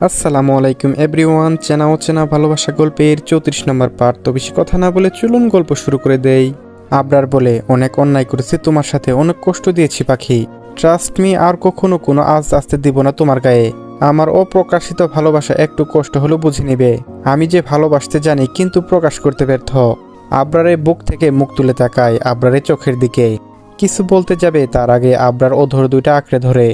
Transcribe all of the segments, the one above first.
আসসালামু আলাইকুম এভরিওয়ান, চেনা অচেনা ভালোবাসা গল্পের চৌত্রিশ নম্বর পার্ট। তো বেশি কথা না বলে চলুন গল্প শুরু করে দেই। আবরার বলে, অনেক অন্যায় করেছি, তোমার সাথে অনেক কষ্ট দিয়েছি পাখি। ট্রাস্ট মি আর কখনো কোনো আজ আসতে দিব না তোমার গায়ে। আমার অপ্রকাশিত ভালোবাসা একটু কষ্ট হলেও বুঝে নেবে। আমি যে ভালোবাসতে জানি, কিন্তু প্রকাশ করতে ব্যর্থ। আবরারের বুক থেকে মুখ তুলে তাকায়, আবরারের চোখের দিকে। কিছু বলতে যাবে, তার আগে আবরার ওধর দুইটা আঁকড়ে ধরে।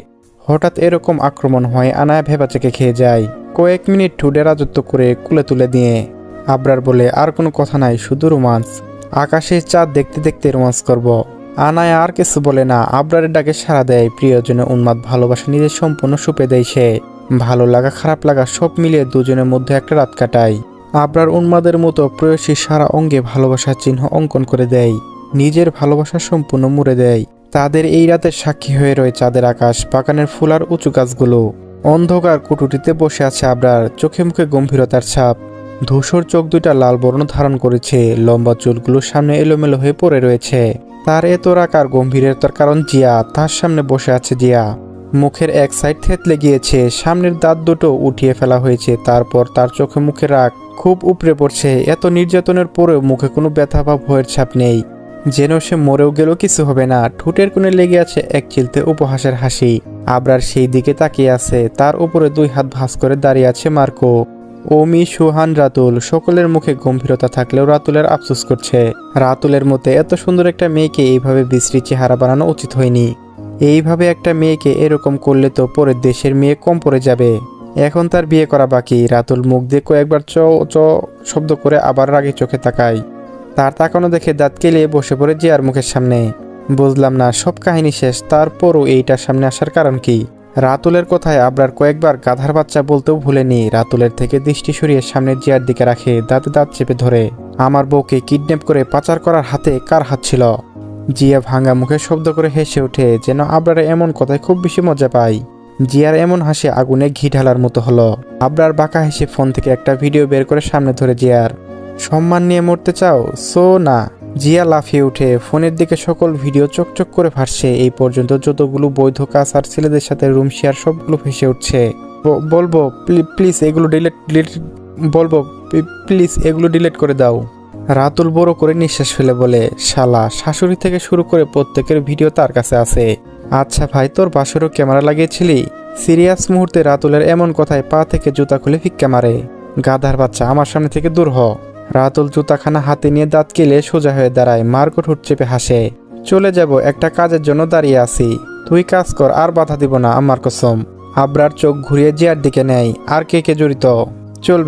হঠাৎ এরকম আক্রমণ হয়, আনায়া ভেবাচেকে খেয়ে যায়। কয়েক মিনিট ঠুডে রাজত্ব করে কুলে তুলে দিয়ে। আবরার বলে, আর কোনো কথা নাই, শুধু রোমান্স। আকাশে চাঁদ দেখতে দেখতে রোমান্স করব। আনায়া আর কিছু বলে না, আবরারের ডাকে সাড়া দেয় প্রিয়জনে উন্মাদ ভালোবাসা নিজের সম্পূর্ণ সুপে দেয় সে। ভালো লাগা, খারাপ লাগা, সব মিলিয়ে দুজনের মধ্যে একটা রাত কাটায়। আবরার উন্মাদের মতো প্রেয়সী সারা অঙ্গে ভালোবাসার চিহ্ন অঙ্কন করে দেয়। নিজের ভালোবাসা সম্পূর্ণ মুড়ে দেয়। তাদের এই রাতের সাক্ষী হয়ে রয়ে চাঁদের আকাশ, বাগানের ফুলার উঁচু গাছগুলো। অন্ধকার কুটুটিতে বসে আছে আবরার। চোখে মুখে গম্ভীরতার ছাপ। ধূসর চোখ দুইটা লাল বর্ণ ধারণ করেছে। লম্বা চুলগুলো সামনে এলোমেলো হয়ে পড়ে রয়েছে। তার এত রাকার গম্ভীরতার কারণ জিয়া। তার সামনে বসে আছে জিয়া। মুখের এক সাইড থেতলে গিয়েছে। সামনের দাঁত দুটো উঠিয়ে ফেলা হয়েছে। তারপর তার চোখে মুখে রাগ খুব উপরে পড়ছে। এত নির্যাতনের পরেও মুখে কোনো ব্যথা বা ভয়ের ছাপ নেই। যেন সে মরেও গেল কিছু হবে না। ঠোঁটের কোণে লেগে আছে এক চিলতে উপহাসের হাসি। আবরার সেই দিকে তাকিয়ে আছে। তার উপরে দুই হাত ভাঁজ করে দাঁড়িয়ে আছে মার্কো। ওমি, সুহান, রাতুল, সকলের মুখে গম্ভীরতা থাকলেও রাতুলের আফসোস করছে। রাতুলের মতে এত সুন্দর একটা মেয়েকে এইভাবে বিশ্রী চেহারা বানানো উচিত হয়নি। এইভাবে একটা মেয়েকে এরকম করলে তো পরের দেশের মেয়ে কম পড়ে যাবে। এখন তার বিয়ে করা বাকি। রাতুল মুখ দিয়ে কয়েকবার চ চ শব্দ করে আবার রাগে চোখে তাকায়। তার তাকানো দেখে দাঁত কেলিয়ে বসে পড়ে জিয়ার মুখের সামনে। বুঝলাম না, সব কাহিনী শেষ, তারপরও এইটার সামনে আসার কারণ কি? রাতুলের কথায় আবরার কয়েকবার গাধার বাচ্চা বলতেও ভুলেনি, রাতুলের থেকে দৃষ্টি সরিয়ে সামনে জিয়ার দিকে রাখে, দাঁতে দাঁত চেপে ধরে। আমার বউকে কিডন্যাপ করে পাচার করার হাতে কার হাত ছিল? জিয়া ভাঙা মুখে শব্দ করে হেসে ওঠে, যেন আবরার এমন কথায় খুব বেশি মজা পায়। জিয়ার এমন হাসি আগুনে ঘি ঢালার মতো হলো। আবরার বাঁকা হেসে ফোন থেকে একটা ভিডিও বের করে সামনে ধরে জিয়ার। সম্মান নিয়ে মরতে চাও? সো না। জিয়া লাফিয়ে উঠে ফোনের দিকে সকল ভিডিও চকচক করে ভাসছে এই পর্যন্ত যতগুলো বৈধ কাজ আর ছেলেদের সাথে রুম শেয়ার, সবগুলো ভেসে উঠছে। বলব প্লিজ এগুলো ডিলেট ডিলেট বলব প্লিজ এগুলো ডিলিট করে দাও। রাতুল বড় করে নিঃশ্বাস ফেলে বলে, শালা, শাশুড়ি থেকে শুরু করে প্রত্যেকের ভিডিও তার কাছে আছে। আচ্ছা ভাই, তোর বাসরও ক্যামেরা লাগিয়েছিলি? সিরিয়াস মুহূর্তে রাতুলের এমন কথায় পা থেকে জুতা খুলে ফিক্কা মারে। গাধার বাচ্চা, আমার সামনে থেকে দূর হ। রাতুল জুতাখানা হাতে নিয়ে দাঁত কেলে সোজা হয়ে দাঁড়ায় মার্কো ঠোঁট চেপে হাসে। চলে যাব, একটা কাজের জন্য দাঁড়িয়ে আছি। তুই কাজ কর, আর বাধা দিব না আমার কসম। আবরার চোখ ঘুরিয়ে জিয়ার দিকে নেয়, আর কে কে জড়িত? চলবে।